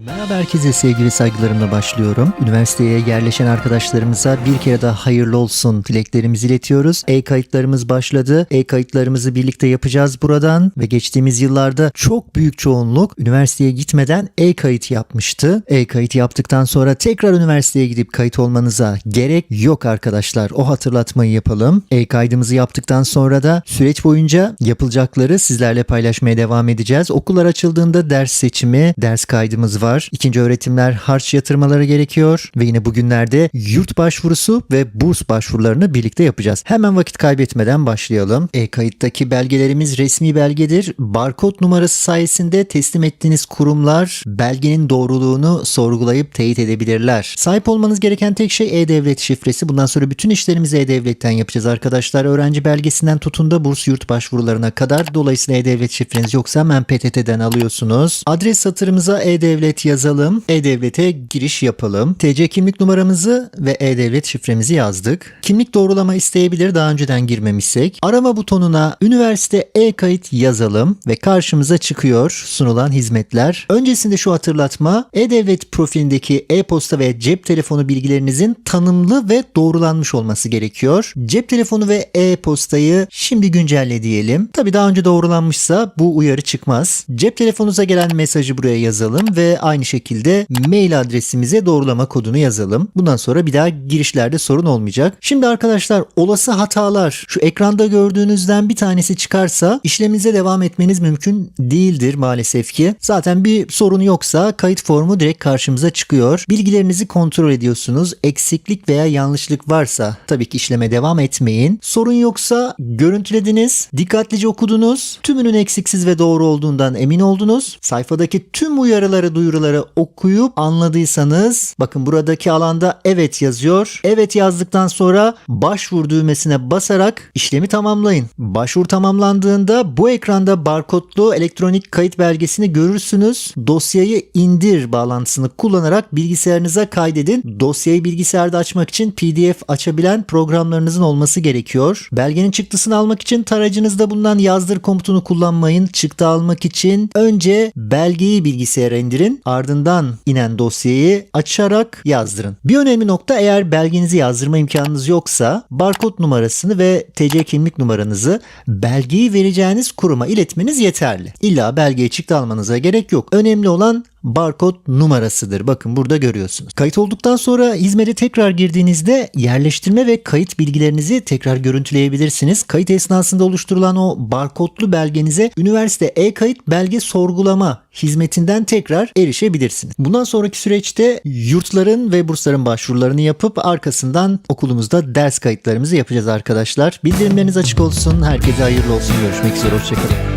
Merhaba herkese sevgili saygılarımla başlıyorum. Üniversiteye yerleşen arkadaşlarımıza bir kere daha hayırlı olsun dileklerimizi iletiyoruz. E-kayıtlarımız başladı. E-kayıtlarımızı birlikte yapacağız buradan ve geçtiğimiz yıllarda çok büyük çoğunluk üniversiteye gitmeden e-kayıt yapmıştı. E-kayıt yaptıktan sonra tekrar üniversiteye gidip kayıt olmanıza gerek yok arkadaşlar. O hatırlatmayı yapalım. E-kaydımızı yaptıktan sonra da süreç boyunca yapılacakları sizlerle paylaşmaya devam edeceğiz. Okullar açıldığında ders seçimi, ders kaydımız var. İkinci öğretimler harç yatırmaları gerekiyor ve yine bugünlerde yurt başvurusu ve burs başvurularını birlikte yapacağız. Hemen vakit kaybetmeden başlayalım. E-kayıttaki belgelerimiz resmi belgedir. Barkod numarası sayesinde teslim ettiğiniz kurumlar belgenin doğruluğunu sorgulayıp teyit edebilirler. Sahip olmanız gereken tek şey E-Devlet şifresi. Bundan sonra bütün işlerimizi E-Devlet'ten yapacağız arkadaşlar. Öğrenci belgesinden tutun da burs yurt başvurularına kadar. Dolayısıyla E-Devlet şifreniz yoksa hemen PTT'den alıyorsunuz. Adres satırımıza E-Devlet yazalım. E-Devlet'e giriş yapalım. TC kimlik numaramızı ve E-Devlet şifremizi yazdık. Kimlik doğrulama isteyebilir daha önceden girmemişsek. Arama butonuna üniversite e-kayıt yazalım ve karşımıza çıkıyor sunulan hizmetler. Öncesinde şu hatırlatma E-Devlet profilindeki e-posta ve cep telefonu bilgilerinizin tanımlı ve doğrulanmış olması gerekiyor. Cep telefonu ve e-postayı şimdi güncelle diyelim. Tabi daha önce doğrulanmışsa bu uyarı çıkmaz. Cep telefonunuza gelen mesajı buraya yazalım ve aynı şekilde mail adresimize doğrulama kodunu yazalım. Bundan sonra bir daha girişlerde sorun olmayacak. Şimdi arkadaşlar olası hatalar şu ekranda gördüğünüzden bir tanesi çıkarsa işleminize devam etmeniz mümkün değildir maalesef ki. Zaten bir sorun yoksa kayıt formu direkt karşımıza çıkıyor. Bilgilerinizi kontrol ediyorsunuz. Eksiklik veya yanlışlık varsa tabii ki işleme devam etmeyin. Sorun yoksa görüntülediniz, dikkatlice okudunuz, tümünün eksiksiz ve doğru olduğundan emin oldunuz. Sayfadaki tüm uyarıları, duyuruları okuyup anladıysanız bakın buradaki alanda evet yazıyor. Evet yazdıktan sonra başvur düğmesine basarak işlemi tamamlayın. Başvuru tamamlandığında bu ekranda barkodlu elektronik kayıt belgesini görürsünüz. Dosyayı indir bağlantısını kullanarak bilgisayarınıza kaydedin. Dosyayı bilgisayarda açmak için PDF açabilen programlarınızın olması gerekiyor. Belgenin çıktısını almak için tarayıcınızda bulunan yazdır komutunu kullanmayın. Çıktı almak için önce belgeyi bilgisayara indirin. Ardından inen dosyayı açarak yazdırın. Bir önemli nokta eğer belgenizi yazdırma imkanınız yoksa barkod numarasını ve TC kimlik numaranızı belgeyi vereceğiniz kuruma iletmeniz yeterli. İlla belgeyi çıktı almanıza gerek yok. Önemli olan barkod numarasıdır. Bakın burada görüyorsunuz. Kayıt olduktan sonra hizmete tekrar girdiğinizde yerleştirme ve kayıt bilgilerinizi tekrar görüntüleyebilirsiniz. Kayıt esnasında oluşturulan o barkodlu belgenize üniversite e-kayıt belge sorgulama hizmetinden tekrar erişebilirsiniz. Bundan sonraki süreçte yurtların ve bursların başvurularını yapıp arkasından okulumuzda ders kayıtlarımızı yapacağız arkadaşlar. Bildirimleriniz açık olsun. Herkese hayırlı olsun. Görüşmek üzere. Hoşçakalın.